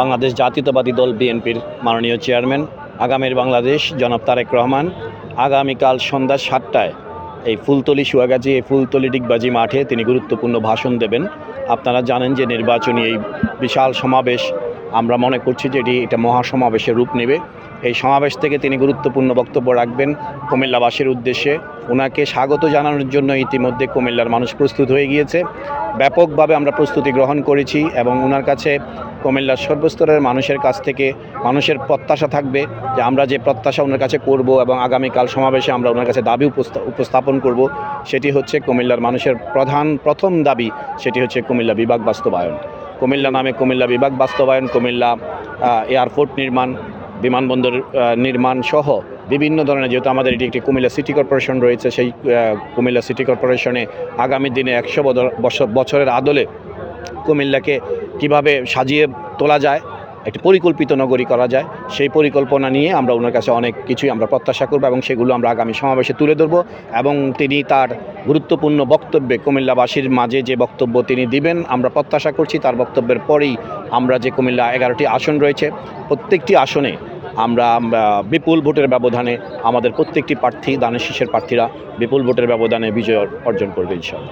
বাংলাদেশ জাতীয়তাবাদী দল বিএনপির মাননীয় চেয়ারম্যান, আগামীর বাংলাদেশ জনাব তারেক রহমান আগামীকাল সন্ধ্যা সাতটায় এই ফুলতলি সুয়াগাজী এই ফুলতলি ডিগবাজি মাঠে তিনি গুরুত্বপূর্ণ ভাষণ দেবেন। আপনারা জানেন যে নির্বাচনী এই বিশাল সমাবেশ, আমরা মনে করছি যে এটি এটা মহাসমাবেশের রূপ নেবে। এই সমাবেশ থেকে তিনি গুরুত্বপূর্ণ বক্তব্য রাখবেন কুমিল্লাবাসীর উদ্দেশ্যে। ওনাকে স্বাগত জানানোর জন্য ইতিমধ্যে কুমিল্লার মানুষ প্রস্তুত হয়ে গিয়েছে। ব্যাপকভাবে আমরা প্রস্তুতি গ্রহণ করেছি এবং ওনার কাছে কুমিল্লার সর্বস্তরের মানুষের কাছ থেকে মানুষের প্রত্যাশা থাকবে যে আমরা যে প্রত্যাশা ওনার কাছে করব এবং আগামীকাল সমাবেশে আমরা ওনার কাছে দাবি উপস্থা- উপস্থাপন করব, সেটি হচ্ছে কুমিল্লার মানুষের প্রধান, প্রথম দাবি, সেটি হচ্ছে কুমিল্লা বিভাগ বাস্তবায়ন। কুমিল্লা নামে কুমিল্লা বিভাগ বাস্তবায়ন, কুমিল্লা এয়ারপোর্ট নির্মাণ, বিমানবন্দর নির্মাণ সহ বিভিন্ন ধরনের, যেহেতু আমাদের এটি একটি কুমিল্লা সিটি কর্পোরেশন রয়েছে, সেই কুমিল্লা সিটি কর্পোরেশনে আগামী দিনে একশো বছরের আদলে কুমিল্লাকে কীভাবে সাজিয়ে তোলা যায়, একটি পরিকল্পিত নগরী করা যায়, সেই পরিকল্পনা নিয়ে আমরা ওনার কাছে অনেক কিছুই আমরা প্রত্যাশা করব এবং সেগুলো আমরা আগামী সমাবেশে তুলে ধরবো এবং তিনি তার গুরুত্বপূর্ণ বক্তব্যে কুমিল্লাবাসীর মাঝে যে বক্তব্য তিনি দিবেন আমরা প্রত্যাশা করছি, তার বক্তব্যের পরেই আমরা যে কুমিল্লা এগারোটি আসন রয়েছে, প্রত্যেকটি আসনে আমরা বিপুল ভোটের ব্যবধানে আমাদের প্রত্যেকটি প্রার্থী দানের শীষের প্রার্থীরা বিপুল ভোটের ব্যবধানে বিজয় অর্জন করবে ইনশাল্লাহ